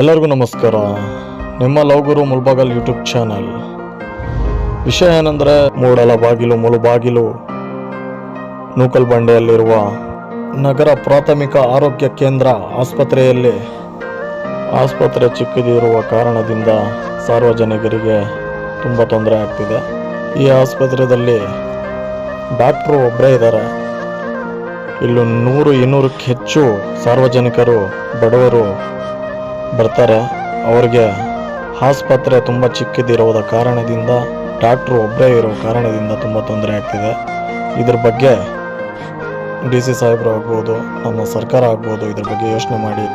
ಎಲ್ಲರಿಗೂ ನಮಸ್ಕಾರ. ನಿಮ್ಮ ಲವಗುರು ಮುಲ್ಬಾಗಲ್ ಯೂಟ್ಯೂಬ್ ಚಾನಲ್. ವಿಷಯ ಏನಂದರೆ, ಮೂಡಲ ಬಾಗಿಲು ಮುಳುಬಾಗಿಲು ನೂಕಲ್ ಬಂಡೆಯಲ್ಲಿರುವ ನಗರ ಪ್ರಾಥಮಿಕ ಆರೋಗ್ಯ ಕೇಂದ್ರ ಆಸ್ಪತ್ರೆಯಲ್ಲಿ ಆಸ್ಪತ್ರೆ ಚಿಕ್ಕದಿರುವ ಕಾರಣದಿಂದ ಸಾರ್ವಜನಿಕರಿಗೆ ತುಂಬ ತೊಂದರೆ ಆಗ್ತಿದೆ. ಈ ಆಸ್ಪತ್ರೆಯಲ್ಲಿ ಡಾಕ್ಟ್ರು ಒಬ್ಬರೇ ಇದ್ದಾರೆ. ಇಲ್ಲೂ ನೂರು ಇನ್ನೂರಕ್ಕೆ ಹೆಚ್ಚು ಸಾರ್ವಜನಿಕರು, ಬಡವರು ಬರ್ತಾರೆ. ಅವ್ರಿಗೆ ಆಸ್ಪತ್ರೆ ತುಂಬ ಚಿಕ್ಕದಿರೋದ ಕಾರಣದಿಂದ ಡಾಕ್ಟ್ರು ಒಬ್ಬರೇ ಇರೋ ಕಾರಣದಿಂದ ತುಂಬ ತೊಂದರೆ ಆಗ್ತಿದೆ. ಇದ್ರ ಬಗ್ಗೆ ಡಿ ಸಿ ಸಾಹೇಬರು ಆಗ್ಬೋದು, ನಮ್ಮ ಸರ್ಕಾರ ಆಗ್ಬೋದು ಇದ್ರ ಬಗ್ಗೆ ಯೋಚನೆ ಮಾಡಿ.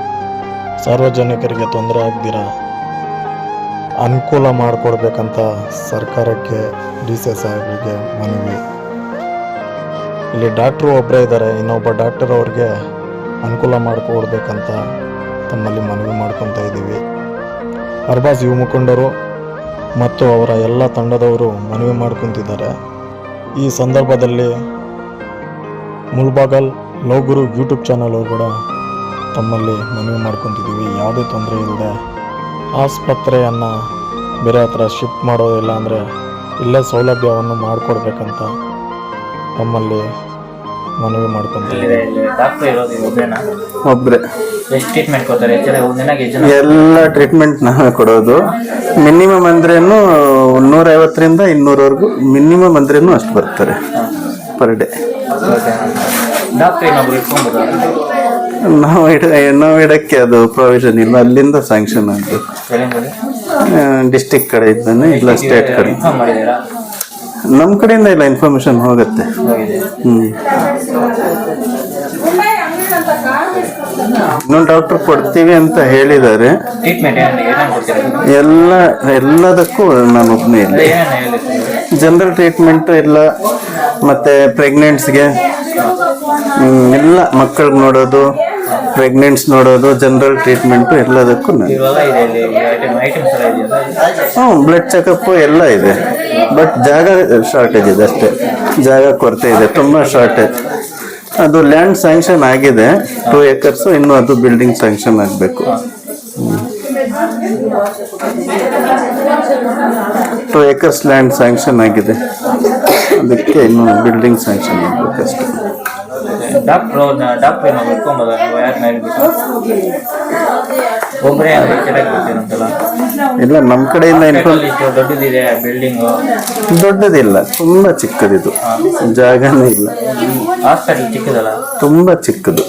ಸಾರ್ವಜನಿಕರಿಗೆ ತೊಂದರೆ ಆಗ್ದಿರ ಅನುಕೂಲ ಮಾಡಿಕೊಡ್ಬೇಕಂತ ಸರ್ಕಾರಕ್ಕೆ ಡಿ ಸಿ ಸಾಹೇಬರಿಗೆ ಮನವಿ. ಇಲ್ಲಿ ಡಾಕ್ಟ್ರು ಒಬ್ಬರೇ ಇದ್ದಾರೆ ಇನ್ನೊಬ್ಬ ಡಾಕ್ಟರ್ ಅವ್ರಿಗೆ ಅನುಕೂಲ ಮಾಡಿಕೊಡ್ಬೇಕಂತ ತಮ್ಮಲ್ಲಿ ಮನವಿ ಮಾಡ್ಕೊತಾ ಇದ್ದೀವಿ. ಅರ್ಬಾಜ್ ಯುವ ಮುಖಂಡರು ಮತ್ತು ಅವರ ಎಲ್ಲ ತಂಡದವರು ಮನವಿ ಮಾಡ್ಕೊತಿದ್ದಾರೆ. ಈ ಸಂದರ್ಭದಲ್ಲಿ ಮುಳ್ಬಾಗಲ್ ಲೋಗುರು ಯೂಟ್ಯೂಬ್ ಚಾನಲ್ ಅವರು ಕೂಡ ತಮ್ಮಲ್ಲಿ ಮನವಿ ಮಾಡ್ಕೊತಿದ್ದೀವಿ. ಯಾವುದೇ ತೊಂದರೆ ಇಲ್ಲದೆ ಆಸ್ಪತ್ರೆಯನ್ನು ಬೇರೆ ಹತ್ರ ಶಿಫ್ಟ್ ಮಾಡೋದಿಲ್ಲ ಅಂದರೆ ಇಲ್ಲೇ ಸೌಲಭ್ಯವನ್ನು ಮಾಡಿಕೊಡ್ಬೇಕಂತ ತಮ್ಮಲ್ಲಿ ಮನವಿ ಮಾಡ್ಕೊಂತೀವಿ. ಡಾಕ್ಟರ್ ಇರೋದು ಒಬ್ಬರೇನಾ ಒಬ್ರೆ. ಎಷ್ಟು ಟ್ರೀಟ್ಮೆಂಟ್ ಕೊಡ್ತಾರೆ? ಎಷ್ಟು ಜನ ಒಂದಿನಾಗ ಎಷ್ಟು ಜನ ಎಲ್ಲ ಟ್ರೀಟ್ಮೆಂಟ್ ನಾವೇ ಕೊಡೋದು. ಮಿನಿಮಮ್ ಅಂದ್ರೇನು ನೂರೈವತ್ತರಿಂದ ಇನ್ನೂರವರೆಗೂ ಮಿನಿಮಮ್ ಅಂದ್ರೇನು ಅಷ್ಟು ಬರ್ತಾರೆ ಪರ್ ಡೇ ಡಾಕ್ಟರ್ ಇನ್ನೊಬ್ರು ಇಟ್ಕೊಂಬೋದು? ನಾವು ಇಡ ನಾವು ಇಡಕ್ಕೆ ಅದು ಪ್ರಾವಿಷನ್ ಇಲ್ಲ. ಅಲ್ಲಿಂದ ಸ್ಯಾಂಕ್ಷನ್ ಅಂತ ಡಿಸ್ಟಿಕ್ ಕಡೆ ಇದ್ದಾನೆ ಇಲ್ಲ ಸ್ಟೇಟ್ ಕಡೆ. ಇನ್ಫಾರ್ಮ್ ಮಾಡಿದ್ದೀರಾ? ನಮ್ಮ ಕಡೆಯಿಂದ ಇಲ್ಲ ಇನ್ಫಾರ್ಮೇಶನ್ ಹೋಗುತ್ತೆ. ಹ್ಞೂ ಇನ್ನೊಂದು ಡಾಕ್ಟರ್ ಕೊಡ್ತೀವಿ ಅಂತ ಹೇಳಿದ್ದಾರೆ. ಎಲ್ಲ ಎಲ್ಲದಕ್ಕೂ ನಾನು ಒಬ್ಬನೇ ಇಲ್ಲ ಜನರಲ್ ಟ್ರೀಟ್ಮೆಂಟ್ ಎಲ್ಲ ಮತ್ತೆ ಪ್ರೆಗ್ನೆಂಟ್ಸ್ಗೆ ಎಲ್ಲ ಮಕ್ಕಳಿಗೆ ನೋಡೋದು ಪ್ರೆಗ್ನೆಂಟ್ಸ್ ನೋಡೋದು ಜನರಲ್ ಟ್ರೀಟ್ಮೆಂಟು ಎಲ್ಲದಕ್ಕೂ ಹ್ಞೂ ಬ್ಲಡ್ ಚೆಕಪ್ಪು ಎಲ್ಲ ಇದೆ. ಬಟ್ ಜಾಗ ಶಾರ್ಟೇಜ್ ಇದೆ ಅಷ್ಟೇ. ಜಾಗ ಕೊರತೆ ಇದೆ ತುಂಬ ಶಾರ್ಟೇಜ್ ಅದು ಲ್ಯಾಂಡ್ ಸ್ಯಾಂಕ್ಷನ್ ಆಗಿದೆ ಟೂ ಏಕರ್ಸು ಇನ್ನೂ ಅದು ಬಿಲ್ಡಿಂಗ್ ಸ್ಯಾಂಕ್ಷನ್ ಆಗಬೇಕು. ಟೂ ಏಕರ್ಸ್ ಲ್ಯಾಂಡ್ ಸ್ಯಾಂಕ್ಷನ್ ಆಗಿದೆ. ಅದಕ್ಕೆ ಇನ್ನು ಬಿಲ್ಡಿಂಗ್ ಸ್ಯಾಂಕ್ಷನ್ ಆಗಬೇಕಷ್ಟೆ. ಡಾಕ್ಟ್ರು ಡಾಕ್ಟ್ರ್ ಇನ್ನೊಬ್ರು ಇಟ್ಕೊಂಬೋದ? ನೀವು ಯಾರನ್ನ ಹೇಳ್ಬಿಟ್ಟು ಒಬ್ಬರೇ ಚೆನ್ನಾಗಿ ಬರ್ತೀರಂತಲ್ಲ ಇಲ್ಲ ನಮ್ಮ ಕಡೆಯಿಂದ ಇನ್ಫಾರ್ಮ್ ಇಷ್ಟು ದೊಡ್ಡದಿದೆ ಬಿಲ್ಡಿಂಗು? ದೊಡ್ಡದಿಲ್ಲ ತುಂಬ ಚಿಕ್ಕದಿದು. ಜಾಗನೇ ಇಲ್ಲ. ಹಾಸ್ಪಿಟಲ್ ಚಿಕ್ಕದಲ್ಲ? ತುಂಬ ಚಿಕ್ಕದು.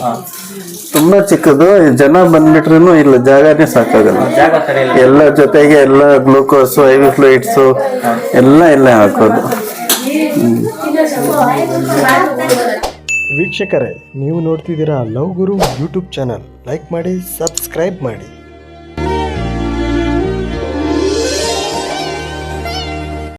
ತುಂಬ ಚಿಕ್ಕದು ಜನ ಬಂದ್ಬಿಟ್ರೂ ಇಲ್ಲ ಜಾಗನೇ ಸಾಕಾಗಲ್ಲ. ಎಲ್ಲ ಜೊತೆಗೆ ಎಲ್ಲ ಗ್ಲೂಕೋಸು ಐವಿ ಫ್ಲೂಯಿಡ್ಸ್ ಫ್ಲೂಯಿಡ್ಸು ಎಲ್ಲ ಇಲ್ಲೇ ಹಾಕೋದು. ವೀಕ್ಷಕರೇ ನೀವು ನೋಡ್ತಿದ್ದೀರಾ love guru YouTube channel. Like ಮಾಡಿ ಸಬ್ಸ್ಕ್ರೈಬ್ ಮಾಡಿ.